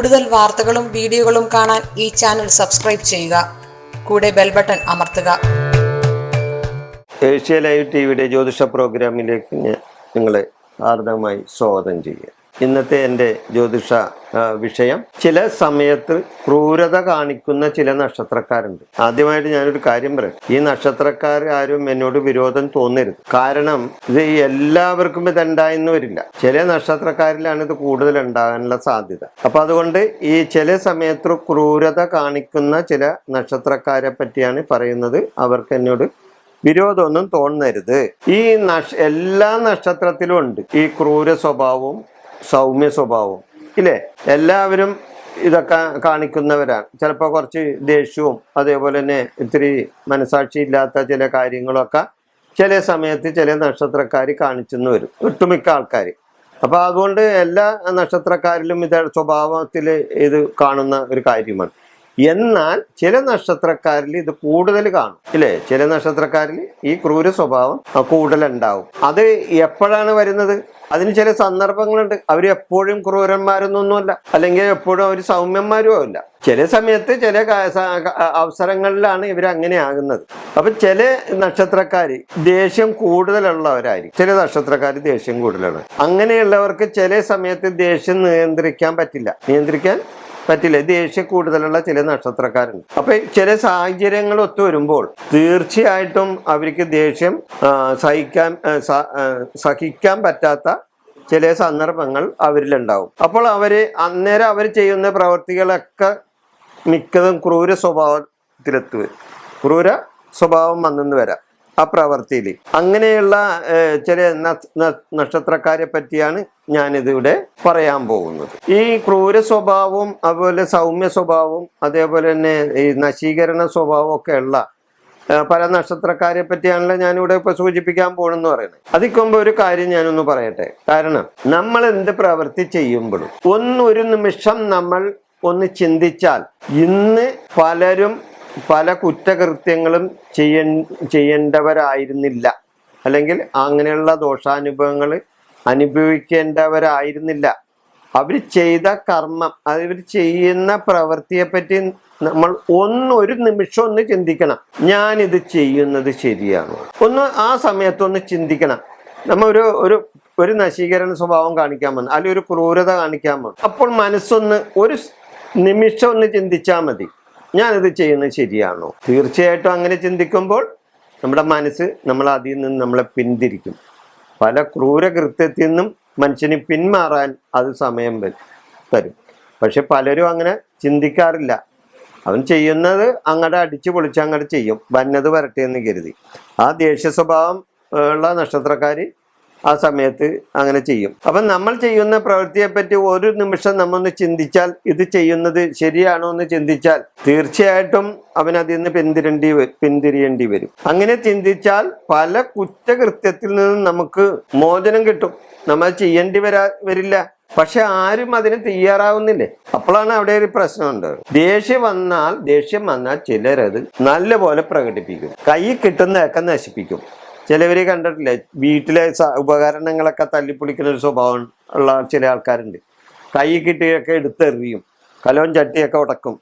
കൂടുതൽ വാർത്തകളും വീഡിയോകളും കാണാൻ ഈ ചാനൽ സബ്സ്ക്രൈബ് ചെയ്യുക. കൂടെ ബെൽ ബട്ടൺ അമർത്തുക. ഏഷ്യ ലൈവ് ടി വിയുടെ ജ്യോതിഷ പ്രോഗ്രാമിലേക്ക് നിങ്ങളെ ഹാർദമായി സ്വാഗതം ചെയ്യുക. ഇന്നത്തെ എന്റെ ജ്യോതിഷ വിഷയം. ചില സമയത്ത് ക്രൂരത കാണിക്കുന്ന ചില നക്ഷത്രക്കാരുണ്ട്. ആദ്യമായിട്ട് ഞാനൊരു കാര്യം പറയാം. ഈ നക്ഷത്രക്കാർ ആരും എന്നോട് വിരോധം തോന്നരുത്. കാരണം ഇത് എല്ലാവർക്കും ഇത് ഉണ്ടായെന്ന് വരില്ല. ചില നക്ഷത്രക്കാരിലാണ് ഇത് കൂടുതൽ ഉണ്ടാകാനുള്ള സാധ്യത. അപ്പൊ അതുകൊണ്ട് ഈ ചില സമയത്ത് ക്രൂരത കാണിക്കുന്ന ചില നക്ഷത്രക്കാരെ പറ്റിയാണ് പറയുന്നത്. അവർക്ക് എന്നോട് വിരോധമൊന്നും തോന്നരുത്. ഈ നക്ഷ എല്ലാ നക്ഷത്രത്തിലും ഉണ്ട്. ഈ ക്രൂര സ്വഭാവവും സൗമ്യ സ്വഭാവവും ഇല്ലേ? എല്ലാവരും ഇതൊക്കെ കാണിക്കുന്നവരാണ്. ചിലപ്പോൾ കുറച്ച് ദേഷ്യവും അതേപോലെ തന്നെ ഇത്തിരി മനസാക്ഷി ഇല്ലാത്ത ചില കാര്യങ്ങളൊക്കെ ചില സമയത്ത് ചില നക്ഷത്രക്കാർ കാണിച്ചെന്ന് വരും. ഒട്ടുമിക്ക ആൾക്കാർ അപ്പോൾ അതുകൊണ്ട് എല്ലാ നക്ഷത്രക്കാരിലും ഇത് സ്വഭാവത്തിൽ ഇത് കാണുന്ന ഒരു കാര്യമാണ്. എന്നാൽ ചില നക്ഷത്രക്കാരിൽ ഇത് കൂടുതൽ കാണും. ഇല്ലേ? ചില നക്ഷത്രക്കാരിൽ ഈ ക്രൂര സ്വഭാവം കൂടുതലുണ്ടാവും. അത് എപ്പോഴാണ് വരുന്നത്? അതിന് ചില സന്ദർഭങ്ങളുണ്ട്. അവർ എപ്പോഴും ക്രൂരന്മാരൊന്നൊന്നുമല്ല അല്ലെങ്കിൽ എപ്പോഴും അവർ സൗമ്യന്മാരും അല്ല. ചില സമയത്ത് ചില അവസരങ്ങളിലാണ് ഇവർ അങ്ങനെ ആകുന്നത്. അപ്പൊ ചില നക്ഷത്രക്കാർ ദേഷ്യം കൂടുതലുള്ളവരായിരിക്കും. ചില നക്ഷത്രക്കാർ ദേഷ്യം കൂടുതലാണ്. അങ്ങനെയുള്ളവർക്ക് ചില സമയത്ത് ദേഷ്യം നിയന്ത്രിക്കാൻ പറ്റില്ല. നിയന്ത്രിക്കാൻ പറ്റില്ല. ദേഷ്യം കൂടുതലുള്ള ചില നക്ഷത്രക്കാരുണ്ട്. അപ്പൊ ചില സാഹചര്യങ്ങൾ ഒത്തു വരുമ്പോൾ തീർച്ചയായിട്ടും അവർക്ക് ദേഷ്യം സഹിക്കാൻ സഹിക്കാൻ പറ്റാത്ത ചില സന്ദർഭങ്ങൾ അവരിലുണ്ടാവും. അപ്പോൾ അവർ അന്നേരം അവർ ചെയ്യുന്ന പ്രവൃത്തികളൊക്കെ മിക്കതും ക്രൂര സ്വഭാവത്തിലെത്തു. വരും ക്രൂര സ്വഭാവം വന്നെന്ന് വരാം. ആ പ്രവൃത്തിയിൽ അങ്ങനെയുള്ള ചില നക്ഷത്രക്കാരെ പറ്റിയാണ് ഞാനിതിവിടെ പറയാൻ പോകുന്നത്. ഈ ക്രൂര സ്വഭാവവും അതുപോലെ സൗമ്യ സ്വഭാവവും അതേപോലെ തന്നെ ഈ നശീകരണ സ്വഭാവവും ഒക്കെ ഉള്ള പല നക്ഷത്രക്കാരെ പറ്റിയാണല്ലോ ഞാനിവിടെ ഇപ്പൊ സൂചിപ്പിക്കാൻ പോകണമെന്ന് പറയുന്നത്. അതിക്കുമ്പോ ഒരു കാര്യം ഞാനൊന്ന് പറയട്ടെ. കാരണം നമ്മൾ എന്ത് പ്രവൃത്തി ചെയ്യുമ്പോഴും ഒന്നൊരു നിമിഷം നമ്മൾ ഒന്ന് ചിന്തിച്ചാൽ ഇന്ന് പലരും പല കുറ്റകൃത്യങ്ങളും ചെയ്യ ചെയ്യേണ്ടവരായിരുന്നില്ല. അല്ലെങ്കിൽ അങ്ങനെയുള്ള ദോഷാനുഭവങ്ങൾ അനുഭവിക്കേണ്ടവരായിരുന്നില്ല. അവർ ചെയ്ത കർമ്മം അവർ ചെയ്യുന്ന പ്രവൃത്തിയെ പറ്റി നമ്മൾ ഒന്ന് ഒരു നിമിഷം ഒന്ന് ചിന്തിക്കണം. ഞാനിത് ചെയ്യുന്നത് ശരിയാണോ? ഒന്ന് ആ സമയത്തൊന്ന് ചിന്തിക്കണം. നമ്മൾ ഒരു ഒരു ഒരു നശീകരണ സ്വഭാവം കാണിക്കാൻ വന്നു. അല്ലെങ്കിൽ ഒരു ക്രൂരത കാണിക്കാൻ വന്നു. അപ്പോൾ മനസ്സൊന്ന് ഒരു നിമിഷം ഒന്ന് ചിന്തിച്ചാൽ മതി. ഞാനിത് ചെയ്യുന്നത് ശരിയാണോ? തീർച്ചയായിട്ടും അങ്ങനെ ചിന്തിക്കുമ്പോൾ നമ്മുടെ മനസ്സ് നമ്മൾ അതിൽ നിന്ന് നമ്മളെ പിന്തിരിക്കും. പല ക്രൂരകൃത്യത്തിൽ നിന്നും മനുഷ്യന് പിന്മാറാൻ അത് സമയം തരും. പക്ഷെ പലരും അങ്ങനെ ചിന്തിക്കാറില്ല. അവൻ ചെയ്യുന്നത് അങ്ങടെ അടിച്ചു പൊളിച്ച് അങ്ങോട്ട് ചെയ്യും. വന്നത് വരട്ടെ എന്ന് കരുതി. ആ ദേഷ്യ സ്വഭാവം ഉള്ള നക്ഷത്രക്കാര് ആ സമയത്ത് അങ്ങനെ ചെയ്യും. അപ്പം നമ്മൾ ചെയ്യുന്ന പ്രവൃത്തിയെപ്പറ്റി ഒരു നിമിഷം നമ്മൊന്ന് ചിന്തിച്ചാൽ ഇത് ചെയ്യുന്നത് ശരിയാണോ എന്ന് ചിന്തിച്ചാൽ തീർച്ചയായിട്ടും അവനതിൽ നിന്ന് പിന്തിരേണ്ടി പിന്തിരിയേണ്ടി വരും. അങ്ങനെ ചിന്തിച്ചാൽ പല കുറ്റകൃത്യത്തിൽ നിന്നും നമുക്ക് മോചനം കിട്ടും. നമ്മൾ ചെയ്യേണ്ടി വരാ വരില്ല. പക്ഷെ ആരും അതിന് തയ്യാറാവുന്നില്ലേ? അപ്പോഴാണ് അവിടെ ഒരു പ്രശ്നമുണ്ട് ദേഷ്യം വന്നാൽ ദേഷ്യം വന്നാൽ ചിലരത് നല്ലപോലെ പ്രകടിപ്പിക്കും. കൈ കിട്ടുന്നതൊക്കെ നശിപ്പിക്കും. ചിലവര് കണ്ടിട്ടില്ലേ? വീട്ടിലെ ഉപകരണങ്ങളൊക്കെ തല്ലിപ്പൊളിക്കുന്ന ഒരു സ്വഭാവം ഉള്ള ചില ആൾക്കാരുണ്ട്. കൈ കിട്ടിയൊക്കെ എടുത്തെറിയും. കലവും ചട്ടിയൊക്കെ ഉടക്കും.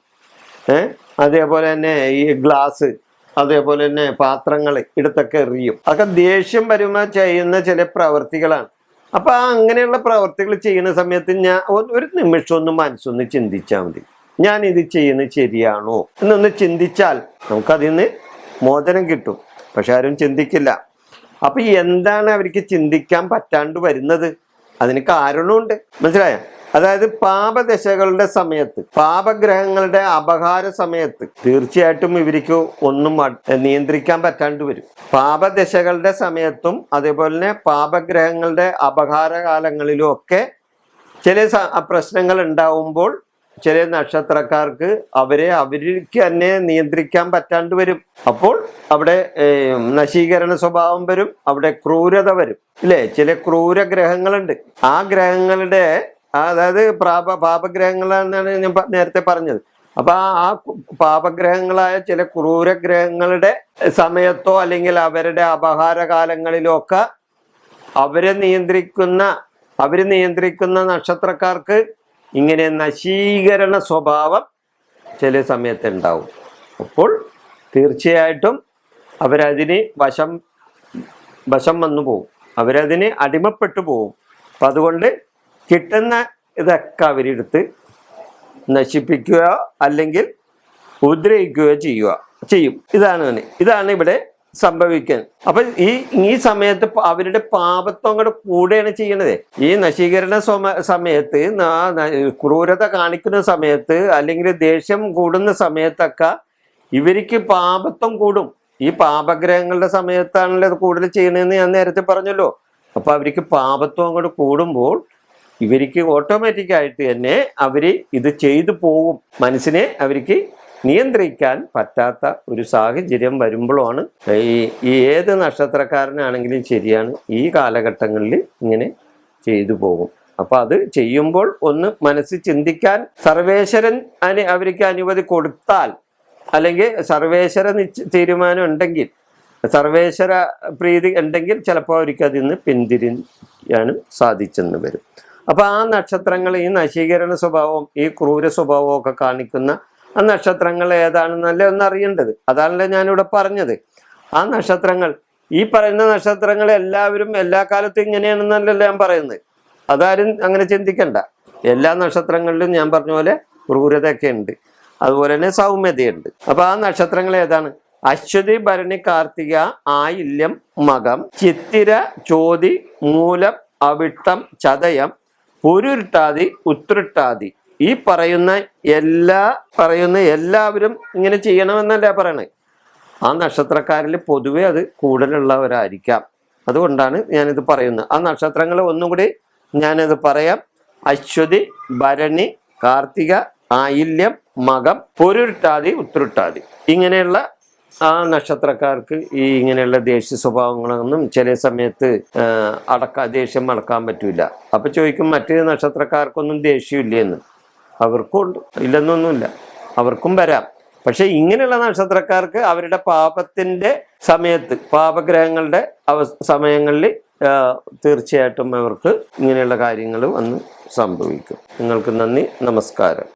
ഏഹ് അതേപോലെ തന്നെ ഈ ഗ്ലാസ് അതേപോലെ തന്നെ പാത്രങ്ങൾ എടുത്തൊക്കെ എറിയും. അതൊക്കെ ദേഷ്യം വരുമ്പോൾ ചെയ്യുന്ന ചില പ്രവർത്തികളാണ്. അപ്പം ആ അങ്ങനെയുള്ള പ്രവർത്തികൾ ചെയ്യുന്ന സമയത്ത് ഞാൻ ഒരു നിമിഷം ഒന്ന് മനസ്സൊന്ന് ചിന്തിച്ചാൽ മതി. ഞാൻ ഇത് ചെയ്യുന്നത് ശരിയാണോ? എന്നൊന്ന് ചിന്തിച്ചാൽ നമുക്കതിൽ നിന്ന് മോചനം കിട്ടും. പക്ഷെ ആരും ചിന്തിക്കില്ല. അപ്പൊ എന്താണ് അവർക്ക് ചിന്തിക്കാൻ പറ്റാണ്ട് വരുന്നത്? അതിന് കാരണമുണ്ട്. മനസ്സിലായ? അതായത് പാപദശകളുടെ സമയത്ത് പാപഗ്രഹങ്ങളുടെ അപഹാര സമയത്ത് തീർച്ചയായിട്ടും ഇവർക്ക് ഒന്നും നിയന്ത്രിക്കാൻ പറ്റാണ്ട് വരും. പാപദശകളുടെ സമയത്തും അതേപോലെ തന്നെ പാപഗ്രഹങ്ങളുടെ അപഹാര കാലങ്ങളിലും ഒക്കെ ചില പ്രശ്നങ്ങൾ ഉണ്ടാവുമ്പോൾ ചില നക്ഷത്രക്കാർക്ക് അവരെ അവർക്ക് തന്നെ നിയന്ത്രിക്കാൻ പറ്റാണ്ട് വരും. അപ്പോൾ അവിടെ നശീകരണ സ്വഭാവം വരും അവിടെ ക്രൂരത വരും ഇല്ലേ? ചില ക്രൂര ഗ്രഹങ്ങളുണ്ട് ആ ഗ്രഹങ്ങളുടെ അതായത് പാപ പാപഗ്രഹങ്ങളാണെന്നാണ് ഞാൻ നേരത്തെ പറഞ്ഞത്. അപ്പൊ ആ പാപഗ്രഹങ്ങളായ ചില ക്രൂരഗ്രഹങ്ങളുടെ സമയത്തോ അല്ലെങ്കിൽ അവരുടെ അപഹാര കാലങ്ങളിലോ ഒക്കെ അവരെ നിയന്ത്രിക്കുന്ന അവർ നിയന്ത്രിക്കുന്ന നക്ഷത്രക്കാർക്ക് ഇങ്ങനെ നശീകരണ സ്വഭാവം ചില സമയത്ത് ഉണ്ടാവും അപ്പോൾ തീർച്ചയായിട്ടും അവരതിന് വശം വശം വന്നു പോകും അവരതിന് അടിമപ്പെട്ടു പോകും അപ്പം അതുകൊണ്ട് കിട്ടുന്ന ഇതൊക്കെ അവരെടുത്ത് നശിപ്പിക്കുക അല്ലെങ്കിൽ ഉപദ്രവിക്കുകയോ ചെയ്യുക ചെയ്യും. ഇതാണ് ഇതാണ് ഇവിടെ സംഭവിക്കുന്നത് അപ്പൊ ഈ ഈ സമയത്ത് അവരുടെ പാപത്വം കൂടെ കൂടെയാണ് ചെയ്യണത്. ഈ നശീകരണ സമ സമയത്ത് ക്രൂരത കാണിക്കുന്ന സമയത്ത് അല്ലെങ്കിൽ ദേഷ്യം കൂടുന്ന സമയത്തൊക്കെ ഇവർക്ക് പാപത്വം കൂടും. ഈ പാപഗ്രഹങ്ങളുടെ സമയത്താണല്ലോ അത് കൂടുതൽ ചെയ്യണതെന്ന് ഞാൻ നേരത്തെ പറഞ്ഞല്ലോ. അപ്പൊ അവർക്ക് പാപത്വം അങ്ങോട്ട് കൂടുമ്പോൾ ഇവർക്ക് ഓട്ടോമാറ്റിക്കായിട്ട് തന്നെ അവർ ഇത് ചെയ്തു പോകും. മനസ്സിനെ അവർക്ക് നിയന്ത്രിക്കാൻ പറ്റാത്ത ഒരു സാഹചര്യം വരുമ്പോഴാണ് ഈ ഏത് നക്ഷത്രക്കാരനാണെങ്കിലും ശരിയാണ് ഈ കാലഘട്ടങ്ങളിൽ ഇങ്ങനെ ചെയ്തു പോകും. അപ്പൊ അത് ചെയ്യുമ്പോൾ ഒന്ന് മനസ്സിൽ ചിന്തിക്കാൻ സർവേശ്വരൻ അനു അവർക്ക് അനുമതി കൊടുത്താൽ അല്ലെങ്കിൽ സർവേശ്വര തീരുമാനം ഉണ്ടെങ്കിൽ സർവേശ്വര പ്രീതി ഉണ്ടെങ്കിൽ ചിലപ്പോൾ അവർക്ക് അതിൽ നിന്ന് പിന്തിരിയാനും സാധിച്ചെന്ന് വരും. അപ്പൊ ആ നക്ഷത്രങ്ങൾ ഈ നശീകരണ സ്വഭാവം ഈ ക്രൂര സ്വഭാവവും ഒക്കെ കാണിക്കുന്ന ആ നക്ഷത്രങ്ങൾ ഏതാണെന്നല്ലേ ഒന്ന് അറിയേണ്ടത് അതാണല്ലോ ഞാനിവിടെ പറഞ്ഞത്. ആ നക്ഷത്രങ്ങൾ ഈ പറയുന്ന നക്ഷത്രങ്ങൾ എല്ലാവരും എല്ലാ കാലത്തും ഇങ്ങനെയാണെന്നല്ലല്ലോ ഞാൻ പറയുന്നത്. അതാരും അങ്ങനെ ചിന്തിക്കണ്ട. എല്ലാ നക്ഷത്രങ്ങളിലും ഞാൻ പറഞ്ഞ പോലെ ക്രൂരതയൊക്കെ ഉണ്ട്. അതുപോലെ തന്നെ സൗമ്യതയുണ്ട്. അപ്പൊ ആ നക്ഷത്രങ്ങൾ ഏതാണ്? അശ്വതി ഭരണി കാർത്തിക ആയില്യം മകം ചിത്തിര ചോതി മൂലം അവിട്ടം ചതയം പൊരുരുട്ടാതി ഉത്രട്ടാതി. ഈ പറയുന്ന എല്ലാ പറയുന്ന എല്ലാവരും ഇങ്ങനെ ചെയ്യണമെന്നല്ല പറയണേ? ആ നക്ഷത്രക്കാരിൽ പൊതുവെ അത് കൂടുതലുള്ളവരായിരിക്കാം. അതുകൊണ്ടാണ് ഞാനിത് പറയുന്നത്. ആ നക്ഷത്രങ്ങൾ ഒന്നും കൂടി ഞാനത് പറയാം. അശ്വതി ഭരണി കാർത്തിക ആയില്യം മകം പൊരുരുട്ടാതി ഉത്തരുട്ടാതി ഇങ്ങനെയുള്ള ആ നക്ഷത്രക്കാർക്ക് ഈ ഇങ്ങനെയുള്ള ദേഷ്യ സ്വഭാവങ്ങളൊന്നും ചില സമയത്ത് അടക്ക ദേഷ്യം അടക്കാൻ പറ്റില്ല അപ്പൊ ചോദിക്കും മറ്റു നക്ഷത്രക്കാർക്കൊന്നും ദേഷ്യമില്ലെന്ന് അവർക്കും ഉണ്ട് ഇല്ലെന്നൊന്നുമില്ല. അവർക്കും വരാം. പക്ഷെ ഇങ്ങനെയുള്ള നക്ഷത്രക്കാർക്ക് അവരുടെ പാപത്തിന്റെ സമയത്ത് പാപഗ്രഹങ്ങളുടെ അവ സമയങ്ങളിൽ തീർച്ചയായിട്ടും അവർക്ക് ഇങ്ങനെയുള്ള കാര്യങ്ങൾ വന്ന് സംഭവിക്കും. നിങ്ങൾക്ക് നന്ദി നമസ്കാരം.